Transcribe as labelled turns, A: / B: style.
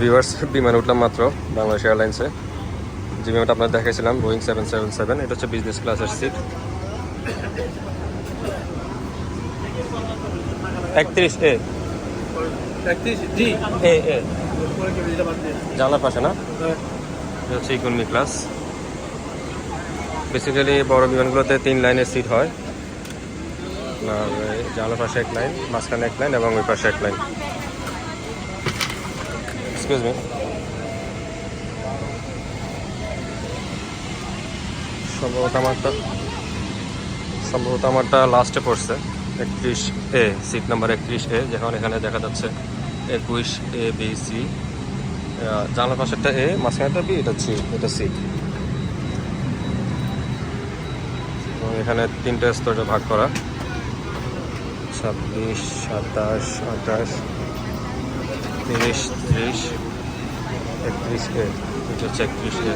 A: Viewers বিমান উঠলাম মাত্র বাংলাদেশ এয়ারলাইন্সে যে বিমানটা আপনার দেখাইছিলাম বোয়িং সেভেন সেভেন সেভেন এটা হচ্ছে বিজনেস ক্লাসের সিট একত্রিশ এ জানলার পাশে না? এটা হচ্ছে ইকোনমি ক্লাস বেসিক্যালি বড় বিমানগুলোতে তিন লাইনের সিট হয়। আর জানলার পাশে এক লাইন মাঝখানে এক লাইন এবং ওই পাশে এক লাইন এক্সকিউজ মি সম্ভবত আমারটা সম্ভবত আমারটা লাস্টে পড়ছে। একত্রিশ এ সিট নাম্বার একত্রিশ এ যখন এখানে দেখা যাচ্ছে একুশ এ বি সি জানলার পাশেরটা এ মাঝখানেটা বি এটা সি এটা সি এখানে তিনটে স্তরে ভাগ করা। ছাব্বিশ, সাতাশ, আঠাশ তিরিশ ত্রিশ একত্রিশকে দুটো হচ্ছে একত্রিশ এ